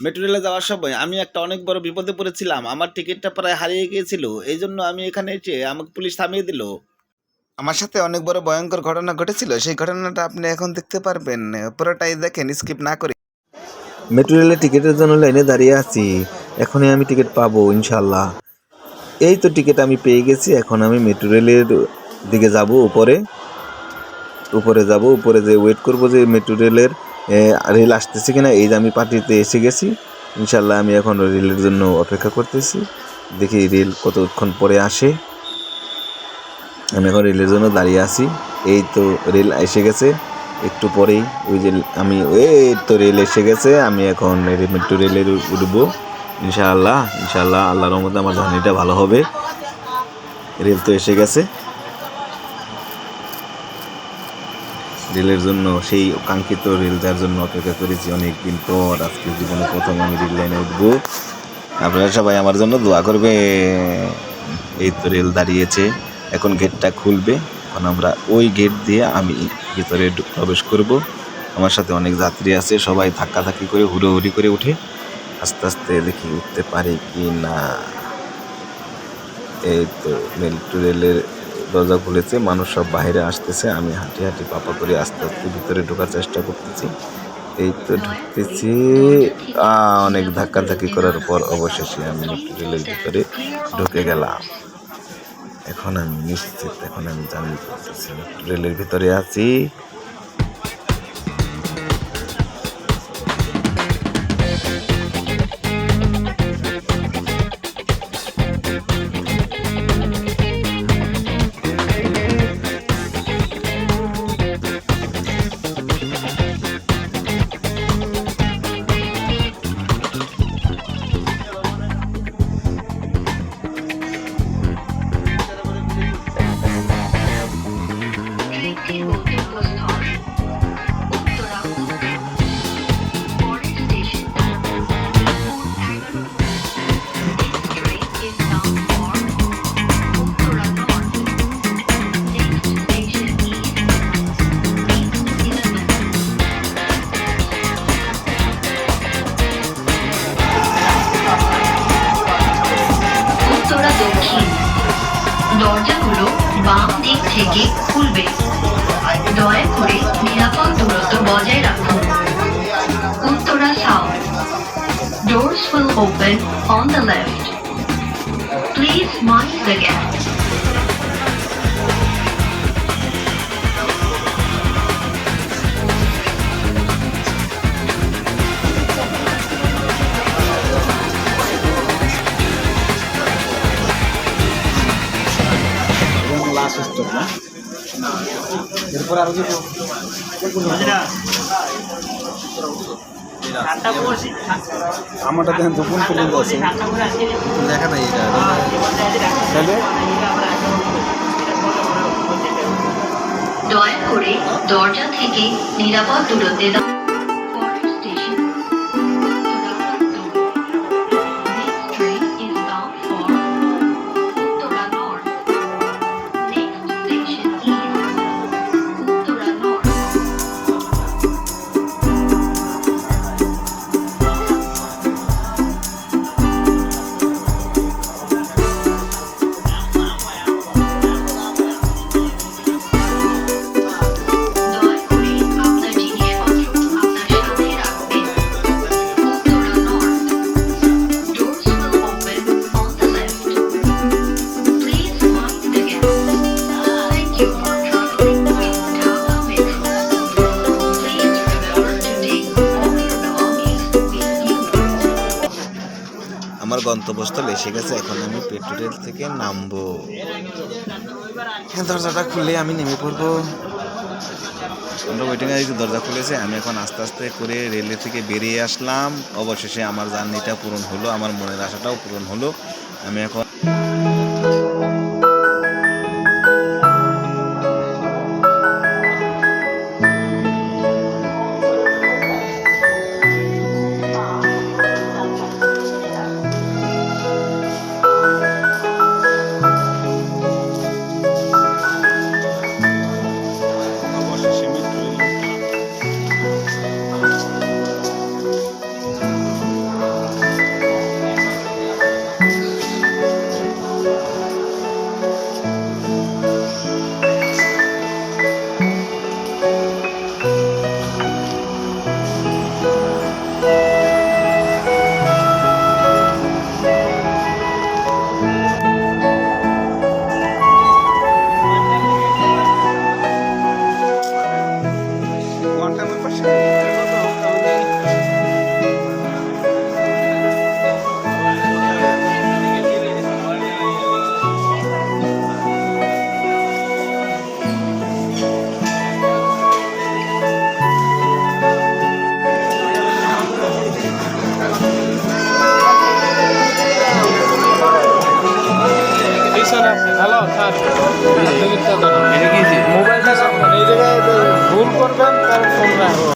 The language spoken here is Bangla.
মেট্রো রেলে যাওয়ার সময় আমি একটা অনেক বড় বিপদে পড়েছিলাম। আমার টিকিটটা প্রায় হারিয়ে গিয়েছিল। এই জন্য আমি এখানে এসে আমাকে পুলিশ থামিয়ে দিল। আমার সাথে অনেক বড় ভয়ঙ্কর ঘটনা ঘটেছিল। সেই ঘটনাটা আপনি এখন দেখতে পারবেন। পুরোটাই দেখেন স্কিপ না করে। মেট্রো রেলের টিকিটের জন্য লাইনে দাঁড়িয়ে আছি। এখনই আমি টিকিট পাবো ইনশাল্লাহ এই তো টিকিট আমি পেয়ে গেছি। এখন আমি মেট্রো রেলের দিকে যাব উপরে। উপরে যাব উপরে যে ওয়েট করব যে মেট্রো রেলের এ, রেল আসতেছে কিনা, এই যে আমি পার্টিতে এসে গেছি ইনশাল্লাহ আমি এখন রেলের জন্য অপেক্ষা করতেছি, দেখি রেল কতক্ষণ পরে আসে। আমি এখন রেলের জন্য দাঁড়িয়ে আছি, এই তো রেল এসে গেছে, একটু পরেই ওই যে আমি, এই তো রেল এসে গেছে, আমি এখন মেট্রো রেলে উঠবো ইনশাআল্লাহ ইনশাআল্লাহ আল্লাহর রহমতে আমার জার্নিটা ভালো হবে। রেল তো এসে গেছে। রেলের জন্য, সেই কাঙ্ক্ষিত রেল যার জন্য অপেক্ষা করেছি অনেক দিন পর। আজকে জীবনে প্রথম আমি রেল লাইনে উঠবো। আপনারা সবাই আমার জন্য দোয়া করবে এই তো রেল দাঁড়িয়েছে, এখন গেটটা খুলবে। এখন আমরা ওই গেট দিয়ে আমি ভিতরে প্রবেশ করব। আমার সাথে অনেক যাত্রী আছে, সবাই ধাক্কাধাক্কি করে হুড়োহুড়ি করে উঠে আস্তে আস্তে দেখি উঠতে পারে কি না। এই তো মেট্রো রেলের দরজা খুলেছে, মানুষ সব বাইরে আসতেছে, আমি হাঁটি হাঁটি পাপা করে আস্তে আস্তে ভিতরে ঢোকার চেষ্টা করতেছি। এই তো ঢুকতেছি। অনেক ধাক্কাধাক্কি করার পর অবশেষে আমি রেলের ভিতরে ঢুকে গেলাম। এখন আমি নিশ্চিত, এখন আমি জানি রেলের ভিতরে আছি। দরজাগুলো বাম দিক থেকে খুলবে দয়া করে নিরাপদ দূরত্ব বজায় রাখুন Uttara south Doors will open on the left. Please mind the gap. এরপর আরও যাব আমারটা দেখেন তো পর্যন্ত আছে দেখা নাই এটা তাহলে? দয়া করে দরজা থেকে নিরাপদ দূরত্বে আমার গন্তব্যস্থল এসে গেছে, এখন আমি পেট্রোল থেকে নামবো। হ্যাঁ দরজাটা খুলে আমি নেমে পড়ব। আমরা ওয়েটিং এর দরজা খুলেছে, আমি এখন আস্তে আস্তে করে রেলে থেকে বেরিয়ে আসলাম। অবশেষে আমার জার্নিটা পূরণ হলো, আমার মনের আশাটাও পূরণ হলো। আমি এখন